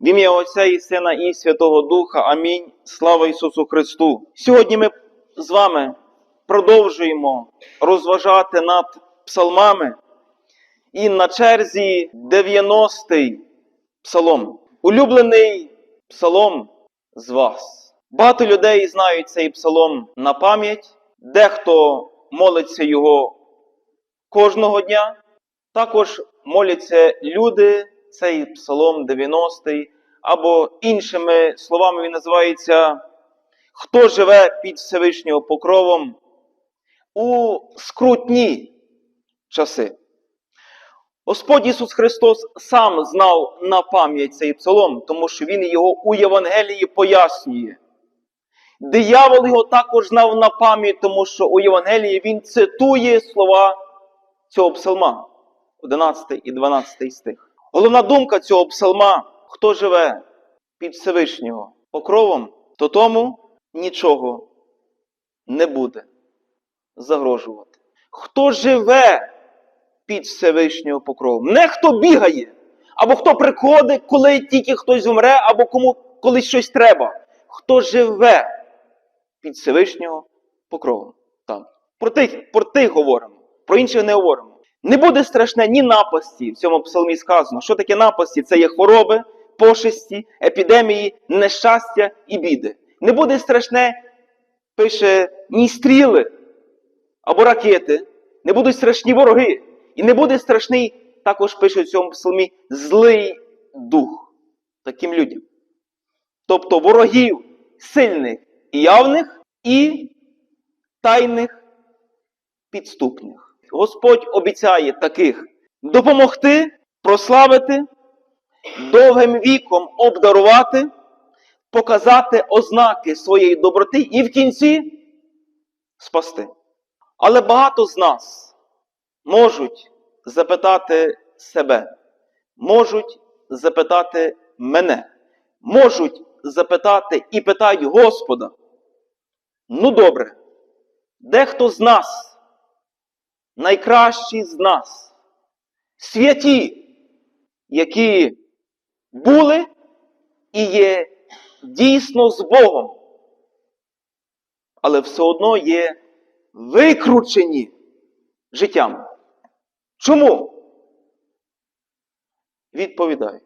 В ім'я Отця і Сина і Святого Духа. Амінь. Слава Ісусу Христу. Сьогодні ми з вами продовжуємо розважати над псалмами. І на черзі 90-й псалом. Улюблений псалом з вас. Багато людей знають цей псалом на пам'ять. Дехто молиться його кожного дня. Також моляться люди, цей псалом 90-й, або іншими словами він називається Хто живе під Всевишнього покровом у скрутні часи. Господь Ісус Христос сам знав на пам'ять цей псалом, тому що Він його у Євангелії пояснює. Диявол його також знав на пам'ять, тому що у Євангелії він цитує слова цього псалма, 11 і 12 стих. Головна думка цього псалма, хто живе під Всевишнього покровом, то тому нічого не буде загрожувати. Хто живе під Всевишнього покровом? Не хто бігає, або хто приходить, коли тільки хтось вмре, або кому колись щось треба. Хто живе під Всевишнього покровом. Там. Про тих, про тих говоримо, про інших не говоримо. Не буде страшне ні напасті, в цьому псалмі сказано. Що таке напасті? Це є хвороби, пошесті, епідемії, нещастя і біди. Не буде страшне, пише, ні стріли або ракети, не будуть страшні вороги. І не буде страшний, також пише в цьому псалмі, злий дух таким людям. Тобто ворогів сильних і явних, і тайних підступних. Господь обіцяє таких допомогти, прославити, довгим віком обдарувати, показати ознаки своєї доброти і в кінці спасти. Але багато з нас можуть запитати себе, можуть запитати мене, можуть запитати і питають Господа. Ну добре, дехто з нас, найкращі з нас, святі, які були і є дійсно з Богом, але все одно є викручені життям. Чому? Відповідаю.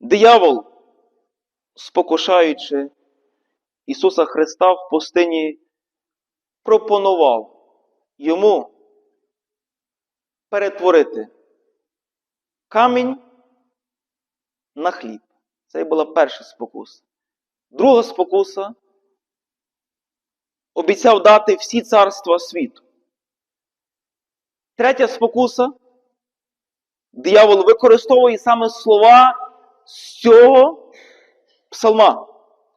Диявол, спокушаючи Ісуса Христа в пустині, пропонував йому перетворити камінь на хліб. Це була перша спокуса. Друга спокуса обіцяв дати всі царства світу. Третя спокуса. Диявол використовує саме слова з цього псалма,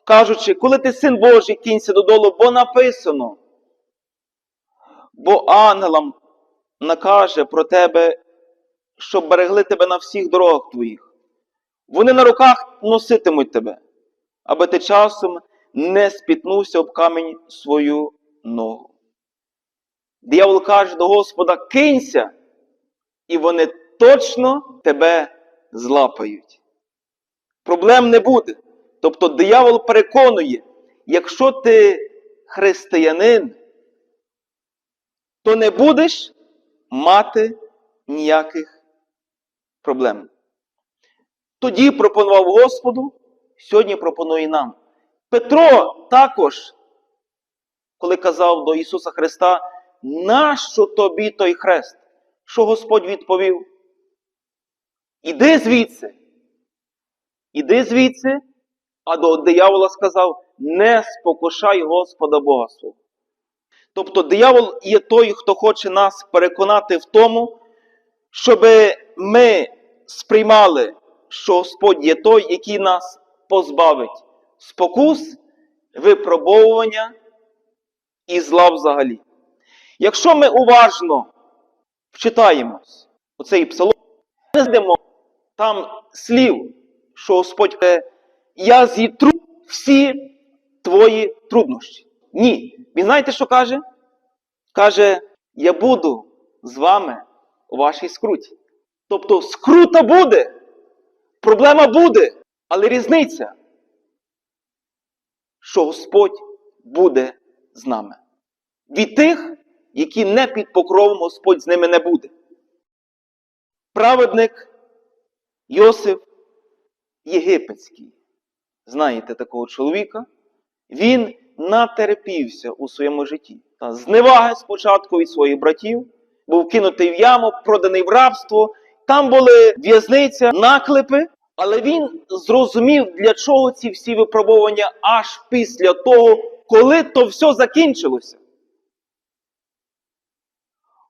кажучи, коли ти син Божий, кінься додолу, бо написано. Бо ангелам накаже про тебе, щоб берегли тебе на всіх дорогах твоїх. Вони на руках носитимуть тебе, аби ти часом не спітнувся об камінь свою ногу. Диявол каже до Господа: кинься, і вони точно тебе злапають. Проблем не буде. Тобто диявол переконує, якщо ти християнин, то не будеш мати ніяких проблем. Тоді пропонував Господу, сьогодні пропонує нам. Петро також, коли казав до Ісуса Христа, нащо тобі той хрест? Що Господь відповів? Іди звідси. Іди звідси, а до диявола сказав: не спокушай Господа Бога свого. Тобто диявол є той, хто хоче нас переконати в тому, щоб ми сприймали, що Господь є той, який нас позбавить спокус, випробовування і зла взагалі. Якщо ми уважно вчитаємось у цей псалом, ми знайдемо там слів, що Господь каже, я зітру всі твої труднощі. Ні. Він знаєте, що каже? Каже, я буду з вами у вашій скруті. Тобто скрута буде, Проблема буде, але різниця, що Господь буде з нами. Від тих, які не під покровом Господь з ними не буде. Праведник Йосиф Єгипетський. Знаєте такого чоловіка? Він натерпівся у своєму житті. Та зневаги спочатку від своїх братів, був кинутий в яму, проданий в рабство. Там були в'язниця, наклепи, але він зрозумів, для чого ці всі випробування аж після того, коли то все закінчилося.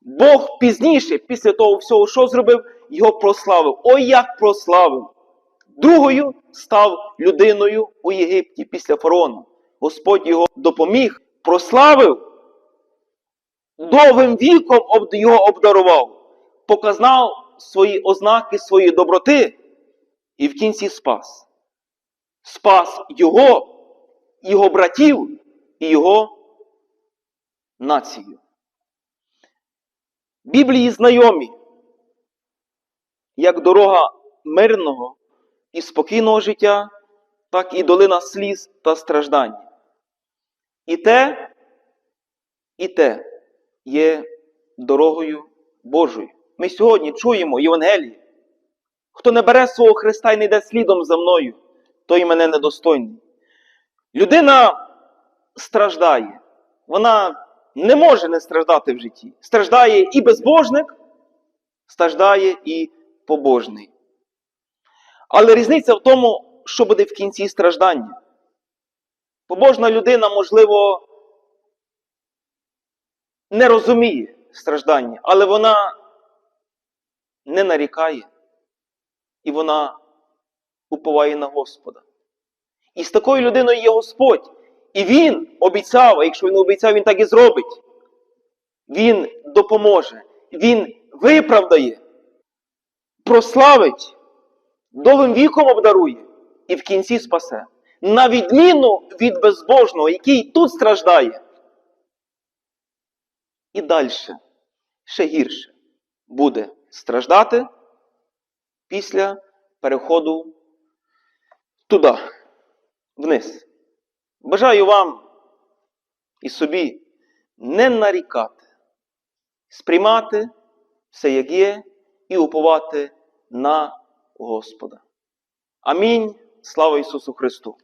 Бог пізніше, після того всього, що зробив, його прославив. Ой, як прославив! Другою став людиною у Єгипті після фараона. Господь його допоміг, прославив, довгим віком його обдарував, показав свої ознаки своєї доброти і в кінці спас. Спас його, його братів і його націю. Біблії знайомі, як дорога мирного і спокійного життя, так і долина сліз та страждань. І те, і те є дорогою Божою. Ми сьогодні чуємо Євангеліє. Хто не бере свого Христа і не йде слідом за мною, той мене недостойний. Людина страждає. Вона не може не страждати в житті. Страждає і безбожник, страждає і побожний. Але різниця в тому, що буде в кінці страждання. Побожна людина, можливо, не розуміє страждання, але вона не нарікає і вона уповає на Господа. І з такою людиною є Господь. І Він обіцяв, а якщо він обіцяв, він так і зробить. Він допоможе, Він виправдає, прославить, довгим віком обдарує і в кінці спасе. На відміну від безбожного, який тут страждає. І далі, ще гірше, буде страждати після переходу туди, вниз. Бажаю вам і собі не нарікати, сприймати все, як є, і уповати на Господа. Амінь. Слава Ісусу Христу!